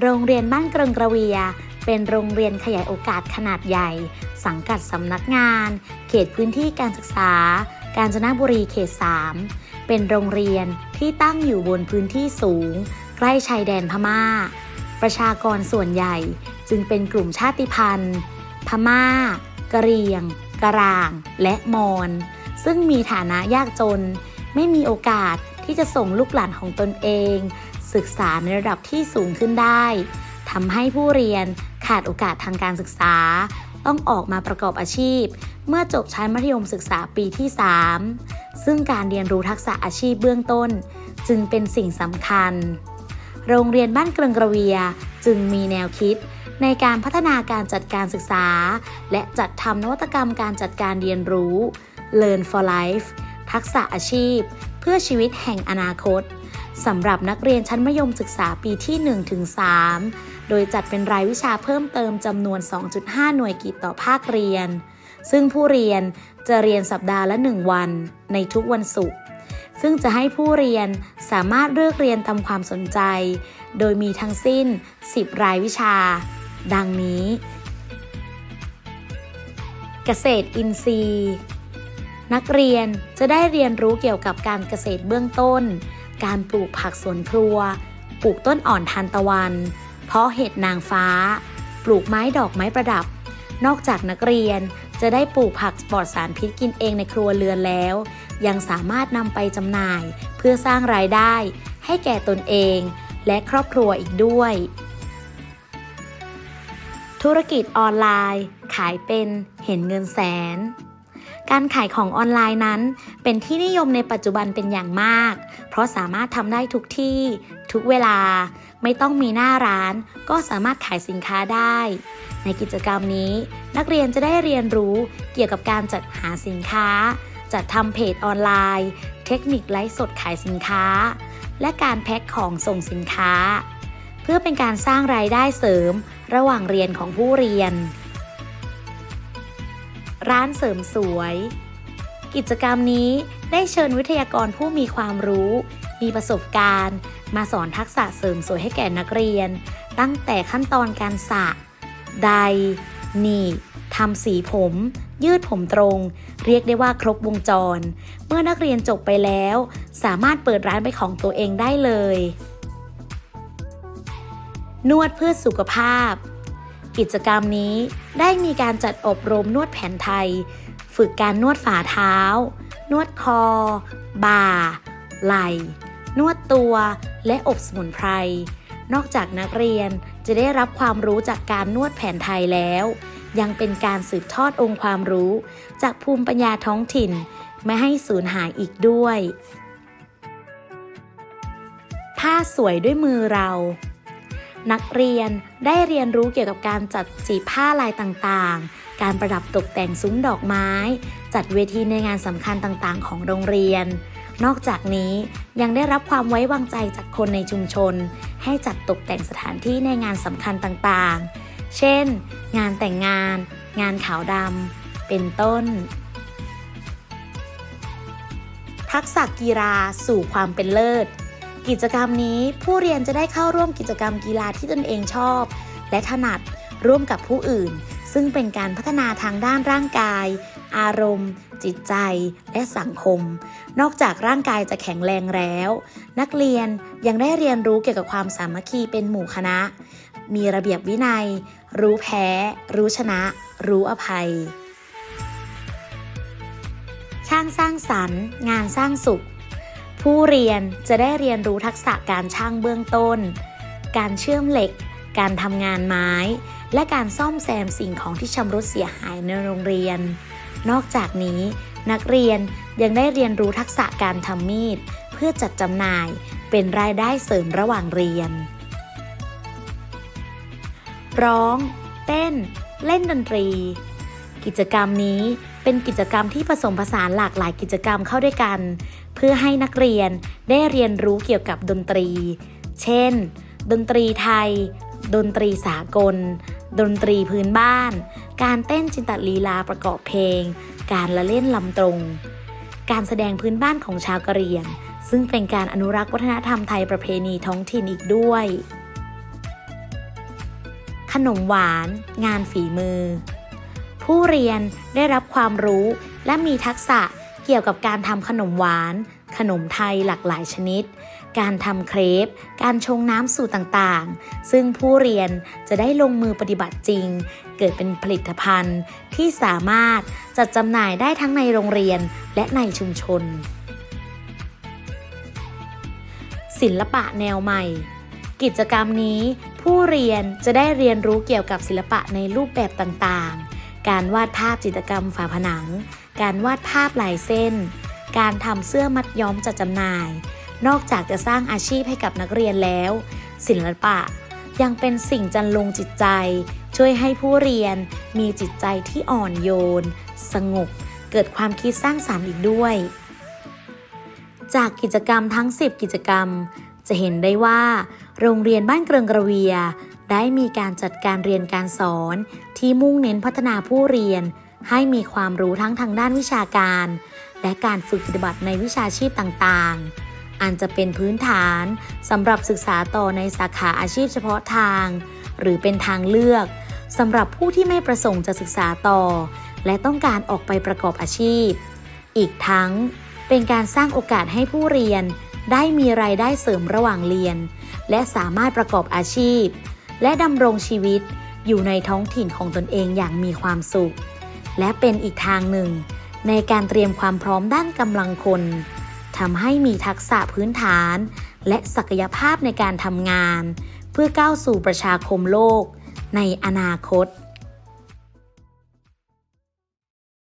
โรงเรียนบ้านกรงกระเวีย เป็นโรงเรียนขยายโอกาสขนาดใหญ่ สังกัดสำนักงาน เขตพื้นที่การศึกษา กาญจนบุรีเขต 3 เป็นโรงเรียนที่ตั้งอยู่บนพื้นที่สูง ใกล้ชายแดนพม่า ประชากรส่วนใหญ่จึงเป็นกลุ่มชาติพันธุ์ พม่ากะเรียง กะราง และมอญซึ่งมีฐานะยากจน ไม่มีโอกาสที่จะส่งลูกหลานของตนเอง ศึกษาในระดับที่สูงขึ้นได้ทำให้ผู้เรียนขาดโอกาสทางการศึกษา ต้องออกมาประกอบอาชีพ เมื่อจบชั้นมัธยมศึกษาปีที่ 3 ซึ่งการเรียนรู้ทักษะอาชีพเบื้องต้น จึงเป็นสิ่งสำคัญ โรงเรียนบ้านเกรงกระเวียจึงมีแนวคิดในการพัฒนาการจัดการศึกษา และจัดทำนวัตกรรมการจัดการเรียนรู้ Learn for Life ทักษะอาชีพ เพื่อชีวิตแห่งอนาคต สำหรับนักเรียนชั้นมัธยมศึกษาปีที่ 1-3 โดยจัดเป็นรายวิชาเพิ่มเติมจำนวน 2.5 หน่วยกิจต่อภาคเรียน ซึ่งผู้เรียนจะเรียนสัปดาห์ละ 1 วัน ในทุกวันศุกร์ ซึ่งจะให้ผู้เรียนสามารถเลือกเรียนตามความสนใจ โดยมีทั้งสิ้น 10 รายวิชา ดังนี้ เกษตรอินทรีย์ นักเรียนจะได้เรียนรู้เกี่ยวกับการเกษตรเบื้องต้น การปลูกผักสวนครัว ปลูกต้นอ่อนทานตะวัน เพาะเห็ดนางฟ้า ปลูกไม้ดอกไม้ประดับ นอกจากนักเรียนจะได้ปลูกผักปลอดสารพิษกินเองในครัวเรือนแล้ว ยังสามารถนำไปจำหน่ายเพื่อสร้างรายได้ ให้แก่ตนเองและครอบครัวอีกด้วย ธุรกิจออนไลน์ ขายเป็นเห็นเงินแสน การขายของออนไลน์นั้น เป็นที่นิยมในปัจจุบันเป็นอย่างมาก เพราะสามารถทำได้ทุกที่ ทุกเวลา ไม่ต้องมีหน้าร้าน ก็สามารถขายสินค้าได้ ในกิจกรรมนี้ นักเรียนจะได้เรียนรู้เกี่ยวกับการจัดหาสินค้า จัดทำเพจออนไลน์ เทคนิคไลฟ์สดขายสินค้า และการแพ็คของส่งสินค้า เพื่อเป็นการสร้างรายได้เสริม ระหว่างเรียนของผู้เรียน ร้านเสริมสวยกิจกรรมนี้ ได้เชิญวิทยากรผู้มีความรู้ มีประสบการณ์ มาสอนทักษะเสริมสวยให้แก่นักเรียน ตั้งแต่ขั้นตอนการสระใดหนีบทำสีผม ยืดผมตรง เรียกได้ว่าครบวงจร เมื่อนักเรียนจบไปแล้ว สามารถเปิดร้านเป็นของตัวเองได้เลย นวดเพื่อสุขภาพ กิจกรรมนี้ได้มีการจัดอบรมนวดแผนไทย ฝึกการนวดฝ่าเท้า นวดคอ บ่า ไหล่ นวดตัว และอบสมุนไพร นอกจากนักเรียนจะได้รับความรู้จากการนวดแผนไทยแล้ว ยังเป็นการสืบทอดองค์ความรู้ จากภูมิปัญญาท้องถิ่น ไม่ให้สูญหายอีกด้วย ผ้าสวยด้วยมือเรา นักเรียนได้เรียนรู้เกี่ยวกับการจัดจีผ้าลายต่างๆ การประดับตกแต่งซุ้มดอกไม้ จัดเวทีในงานสำคัญต่างๆ ของโรงเรียน นอกจากนี้ยังได้รับความไว้วางใจจากคนในชุมชน ให้จัดตกแต่งสถานที่ในงานสำคัญต่างๆ เช่น งานแต่งงาน งานขาวดำเป็นต้น ทักษะกีฬาสู่ความเป็นเลิศ กิจกรรมนี้ผู้เรียนจะได้เข้าร่วมกิจกรรมกีฬาที่ตนเองชอบ และถนัดร่วมกับผู้อื่น ซึ่งเป็นการพัฒนาทางด้านร่างกาย อารมณ์ จิตใจ และสังคม นอกจากร่างกายจะแข็งแรงแล้ว นักเรียนยังได้เรียนรู้เกี่ยวกับความสามัคคีเป็นหมู่คณะ มีระเบียบวินัย รู้แพ้ รู้ชนะ รู้อภัย ช่างสร้างสรรค์ งานสร้างสุข ผู้เรียนจะได้เรียนรู้ทักษะการช่างเบื้องต้น การเชื่อมเหล็ก การทำงานไม้ และการซ่อมแซมสิ่งของที่ชำรุดเสียหายในโรงเรียน นอกจากนี้ นักเรียนยังได้เรียนรู้ทักษะการทำมีด เพื่อจัดจำหน่ายเป็นรายได้เสริมระหว่างเรียน ร้อง เต้น เล่นดนตรี กิจกรรมนี้ เป็นกิจกรรมที่ผสมผสานหลากหลายกิจกรรมเข้าด้วยกัน เพื่อให้นักเรียนได้เรียนรู้เกี่ยวกับดนตรี เช่น ดนตรีไทย ดนตรีสากล ดนตรีพื้นบ้าน การเต้นจินตลีลาประกอบเพลง การละเล่นลำตรง การแสดงพื้นบ้านของชาวกะเหรี่ยง ซึ่งเป็นการอนุรักษ์วัฒนธรรมไทยประเพณีท้องถิ่นอีกด้วย ขนมหวาน งานฝีมือ ผู้เรียนได้รับความรู้ และมีทักษะเกี่ยวกับการทำขนมหวาน ขนมไทยหลากหลายชนิด การทำเครป การชงน้ำสูตรต่างๆ ซึ่งผู้เรียนจะได้ลงมือปฏิบัติจริง เกิดเป็นผลิตภัณฑ์ที่สามารถจัดจำหน่ายได้ทั้งในโรงเรียนและในชุมชน ศิลปะแนวใหม่ กิจกรรมนี้ผู้เรียนจะได้เรียนรู้เกี่ยวกับศิลปะในรูปแบบต่างๆ การวาดภาพจิตรกรรมฝาผนัง การวาดภาพลายเส้น การทำเสื้อมัดย้อมจัดจำหน่าย นอกจากจะสร้างอาชีพให้กับนักเรียนแล้ว ศิลปะยังเป็นสิ่งจันลงจิตใจ ช่วยให้ผู้เรียนมีจิตใจที่อ่อนโยน สงบ เกิดความคิดสร้างสรรค์อีกด้วย จากกิจกรรมทั้ง 10 กิจกรรม จะเห็นได้ว่า โรงเรียนบ้านเกรงกระเวีย ได้มีการจัดการเรียนการสอน ที่มุ่งเน้นพัฒนาผู้เรียน ให้มีความรู้ทั้งทางด้านวิชาการ และการฝึกปฏิบัติในวิชาชีพต่างๆ อันจะเป็นพื้นฐานสำหรับศึกษาต่อในสาขาอาชีพเฉพาะทาง หรือเป็นทางเลือกสำหรับผู้ที่ไม่ประสงค์จะศึกษาต่อ และต้องการออกไปประกอบอาชีพ อีกทั้งเป็นการสร้างโอกาสให้ผู้เรียน ได้มีรายได้เสริมระหว่างเรียน และสามารถประกอบอาชีพ และดำรงชีวิตอยู่ในท้องถิ่นของตนเองอย่างมีความสุข และเป็นอีกทางหนึ่ง ในการเตรียมความพร้อมด้านกำลังคนทำให้มีทักษะพื้นฐาน และศักยภาพในการทำงาน เพื่อก้าวสู่ประชาคมโลกในอนาคต